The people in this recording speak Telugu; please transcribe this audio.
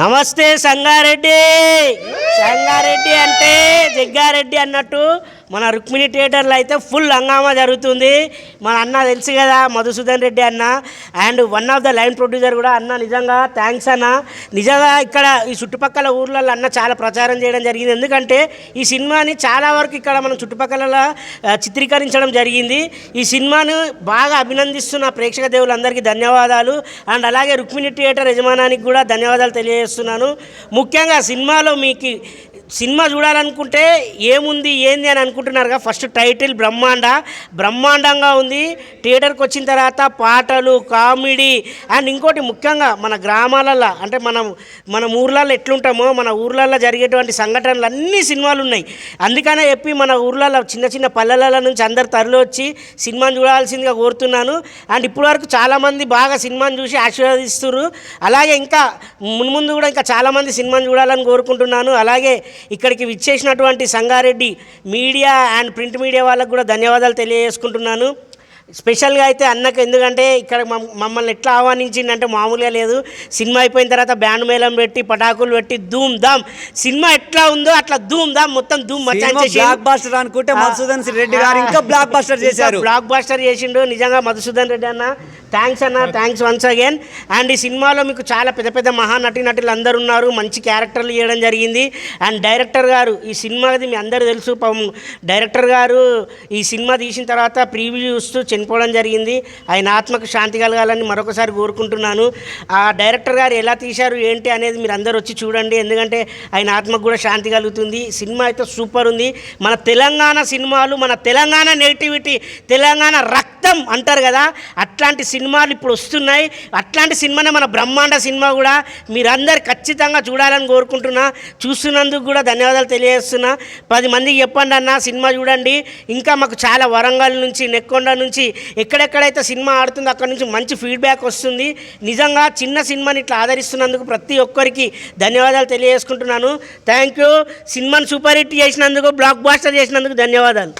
నమస్తే సంగారెడ్డి. సంగారెడ్డి అంటే జగ్గారెడ్డి అన్నట్టు మన రుక్మిణి థియేటర్లో అయితే ఫుల్ హంగామా జరుగుతుంది. మన అన్న తెలుసు కదా మధుసూదన్ రెడ్డి అన్న. And one of the line producer కూడా అన్న నిజంగా థ్యాంక్స్ అన్న. నిజంగా ఇక్కడ ఈ చుట్టుపక్కల ఊర్లలో అన్న చాలా ప్రచారం చేయడం జరిగింది. ఎందుకంటే ఈ సినిమాని చాలా వరకు ఇక్కడ మనం చుట్టుపక్కల చిత్రీకరించడం జరిగింది. ఈ సినిమాను బాగా అభినందిస్తున్న ప్రేక్షక దేవులందరికీ ధన్యవాదాలు. అండ్ అలాగే రుక్మిణి థియేటర్ యజమానానికి కూడా ధన్యవాదాలు తెలియజేస్తున్నాను. ముఖ్యంగా సినిమాలో మీకు సినిమా చూడాలనుకుంటే ఏముంది ఏంది అని అనుకుంటున్నారుగా. ఫస్ట్ టైటిల్ బ్రహ్మాండ. బ్రహ్మాండంగా ఉంది. థియేటర్కి వచ్చిన తర్వాత పాటలు కామెడీ అండ్ ఇంకోటి ముఖ్యంగా మన గ్రామాలలో అంటే మనం మన ఊర్లలో ఎట్లుంటామో మన ఊర్లలో జరిగేటువంటి సంఘటనలు అన్ని సినిమాలు ఉన్నాయి. అందుకనే చెప్పి మన ఊర్లలో చిన్న చిన్న పల్లెల నుంచి అందరు తరలి వచ్చి సినిమాను చూడాల్సిందిగా కోరుతున్నాను. అండ్ ఇప్పటివరకు చాలామంది బాగా సినిమాను చూసి ఆశీర్వదిస్తున్నారు. అలాగే ఇంకా మున్ముందు కూడా ఇంకా చాలామంది సినిమాను చూడాలని కోరుకుంటున్నాను. అలాగే ఇక్కడికి విచ్చేసినటువంటి Sangareddy media and print media వాళ్ళకు కూడా ధన్యవాదాలు తెలియజేసుకుంటున్నాను. స్పెషల్గా అయితే అన్నకు ఎందుకంటే ఇక్కడ మమ్- మమ్మల్ని ఎట్లా ఆహ్వానించిందంటే మామూలుగా లేదు. సినిమా అయిపోయిన తర్వాత బ్యాండ్ మేళం పెట్టి పటాకులు పెట్టి ధూమ్ ధామ్. సినిమా ఎట్లా ఉందో అట్లా ధూమ్ ధామ్ మొత్తం ధూమ్ బ్లాక్ బాస్టర్ అనుకుంటే మధుసూదన్ రెడ్డి గారు ఇంకా బ్లాక్ బాస్టర్ చేశారు. బ్లాక్ బాస్టర్ చేసిండు. నిజంగా మధుసూదన్ రెడ్డి అన్న థ్యాంక్స్ అన్న థ్యాంక్స్ వన్స్ అగైన్ అండ్ ఈ సినిమాలో మీకు చాలా పెద్ద పెద్ద మహానటి నటులు అందరు ఉన్నారు. మంచి క్యారెక్టర్లు చేయడం జరిగింది. అండ్ డైరెక్టర్ గారు ఈ సినిమాది మీ అందరూ తెలుసు. డైరెక్టర్ గారు ఈ సినిమా తీసిన తర్వాత ప్రీవ్యూ చూస్తూ చనిపోవడం జరిగింది. ఆయన ఆత్మకు శాంతి కలగాలని మరొకసారి కోరుకుంటున్నాను. ఆ డైరెక్టర్ గారు ఎలా తీశారు ఏంటి అనేది మీరు అందరు వచ్చి చూడండి. ఎందుకంటే ఆయన ఆత్మకు కూడా శాంతి కలుగుతుంది. సినిమా అయితే సూపర్ ఉంది. మన తెలంగాణ సినిమాలు మన తెలంగాణ నెగిటివిటీ తెలంగాణ రక్తం అంటారు కదా అట్లాంటి సినిమాలు ఇప్పుడు వస్తున్నాయి. అట్లాంటి సినిమానే మన బ్రహ్మాండ సినిమా కూడా మీరందరు ఖచ్చితంగా చూడాలని కోరుకుంటున్నా. చూస్తున్నందుకు కూడా ధన్యవాదాలు తెలియజేస్తున్నా. పది మందికి చెప్పండి అన్న సినిమా చూడండి. ఇంకా మాకు చాలా వరంగల్ నుంచి నెక్కొండ నుంచి ఎక్కడెక్కడైతే సినిమా ఆడుతుందో అక్కడ నుంచి మంచి ఫీడ్బ్యాక్ వస్తుంది. నిజంగా చిన్న సినిమాని ఇట్లా ఆదరిస్తున్నందుకు ప్రతి ఒక్కరికి ధన్యవాదాలు తెలియజేసుకుంటున్నాను. థ్యాంక్ యూ సినిమాని సూపర్ హిట్ చేసినందుకు బ్లాక్ బాస్టర్ చేసినందుకు ధన్యవాదాలు.